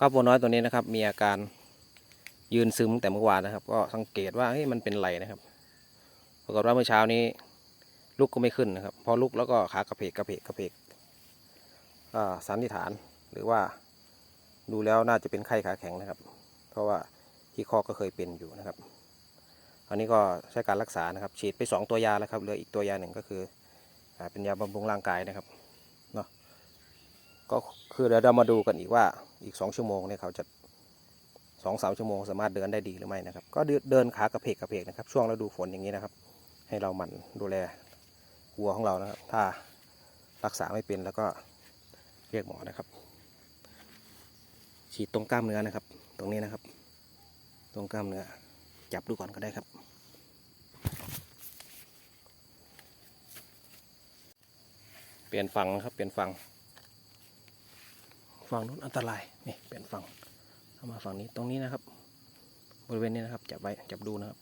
ก็วัวน้อยตัวนี้นะครับ มีอาการยืนซึมตั้งแต่เมื่อวานนะครับ ก็สังเกตว่าเฮ้ยมันเป็นไรนะครับปรากฏว่าเมื่อเช้านี้ลุกก็ไม่ขึ้นนะครับ พอลุกแล้วก็ขากระเพกกระเพกกระเพกสันนิษฐานหรือว่าดูแล้วน่าจะเป็นไข้ขาแข็งนะครับ เพราะว่าที่คอก็เคยเป็นอยู่นะครับ อันนี้ก็ใช้การรักษานะครับ ฉีดไปสองตัวยาแล้วครับเหลืออีกตัวยาหนึ่งก็คืออเป็นยาบำรุงร่างกายนะครับเนาะก็คือเดี๋ยวเรามาดูกันอีกว่า อีกสองชั่วโมงเนี่ยเขาจะสองสามชั่วโมงสามารถเดินได้ดีหรือไม่นะครับ ก็เดินขากระเพกกระเพกนะครับ ช่วงฤดูฝนอย่างนี้นะครับ ให้เราหมั่นดูแลวัวของเรานะครับ ถ้ารักษาไม่เป็นแล้วก็เรียกหมอนะครับ ฉีดตรงกล้ามเนื้อนะครับ ตรงนี้นะครับ ตรงกล้ามเนื้อจับดูก่อนก็ได้ครับเปลี่ยนฝั่งนะครับ เปลี่ยนฝั่ง ฝั่งนู้นอันตรายนี่เปลี่ยนฝั่งเข้ามาฝั่งนี้ตรงนี้นะครับ บริเวณนี้นะครับ จับไว้จับดูนะครับ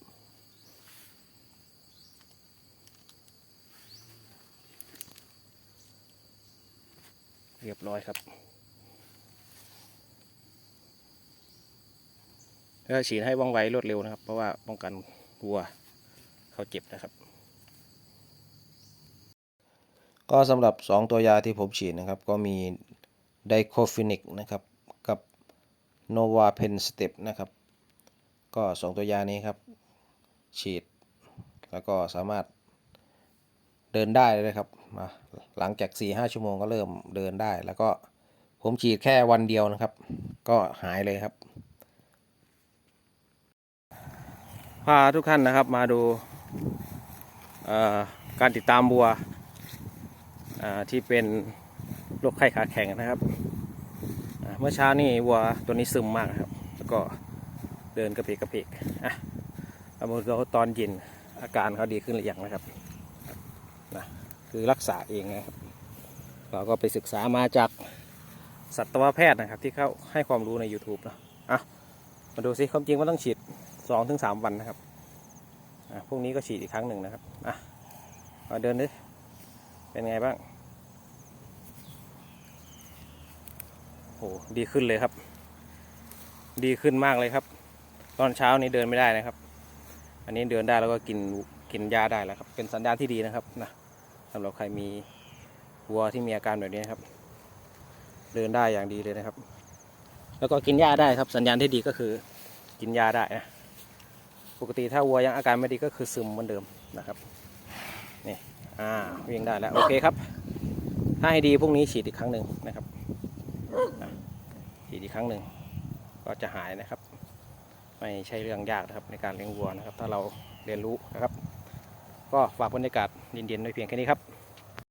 เรียบร้อยครับแล้วฉีดให้ว่องไวรวดเร็วนะครับ เพราะว่าป้องกันวัวเขาเจ็บนะครับ ก็สำหรับ 2 ตัวยาที่ผมฉีดนะครับ ก็มี ไดโคฟินิกนะครับ กับโนวาเพนสเตปนะครับ ก็ 2 ตัวยานี้ครับ ฉีด แล้วก็สามารถเดินได้เลยครับมาหลังจาก 4-5 ชั่วโมงก็เริ่มเดินได้ แล้วก็ผมฉีดแค่วันเดียวนะครับ ก็หายเลยครับ พาทุกท่านนะครับมาดูการติดตามบัวที่เป็น โรคไข้ขาแข็งนะครับ เมื่อเช้านี่วัวตัวนี้ซึมมากครับ แล้วก็เดินกระเพกกระเพกอะเอามาดูตอนเย็นอาการเขาดีขึ้นหรือยังนะครับนะคือรักษาเองนะครับ เราก็ไปศึกษามาจากสัตวแพทย์นะครับ ที่เขาให้ความรู้ใน YouTube เนะอะมาดูสิความจริงมันต้องฉีดสองถึงสามวันนะครับอะพรุ่งนี้ก็ฉีดอีกครั้งหนึ่งนะครับอะมาเดินดิเป็นไงบ้าง โหดีขึ้นเลยครับ ดีขึ้นมากเลยครับ ตอนเช้านี้เดินไม่ได้นะครับ อันนี้เดินได้แล้วก็กินกินยาได้แล้วครับ เป็นสัญญาณที่ดีนะครับนะสำหรับใครมีวัวที่มีอาการแบบนี้นครับ เดินได้อย่างดีเลยนะครับ แล้วก็กินหญ้าได้ครับ สัญญาณที่ดีก็คือกินยาได้นะปกติถ้าวัวยังอาการไม่ดีก็คือซึมเหมือนเดิมนะครับนี่อ่าวิ่งได้แล้วโอเคครับ ถ้าให้ดีพรุ่งนี้ฉีดอีกครั้งหนึ่งนะครับ ครั้งหนึ่งก็จะหายนะครับ ไม่ใช่เรื่องยากนะครับในการเลี้ยงวัวนะครับ ถ้าเราเรียนรู้นะครับ ก็ฝากบรรยากาศเย็นๆไว้เพียงแค่นี้ครับ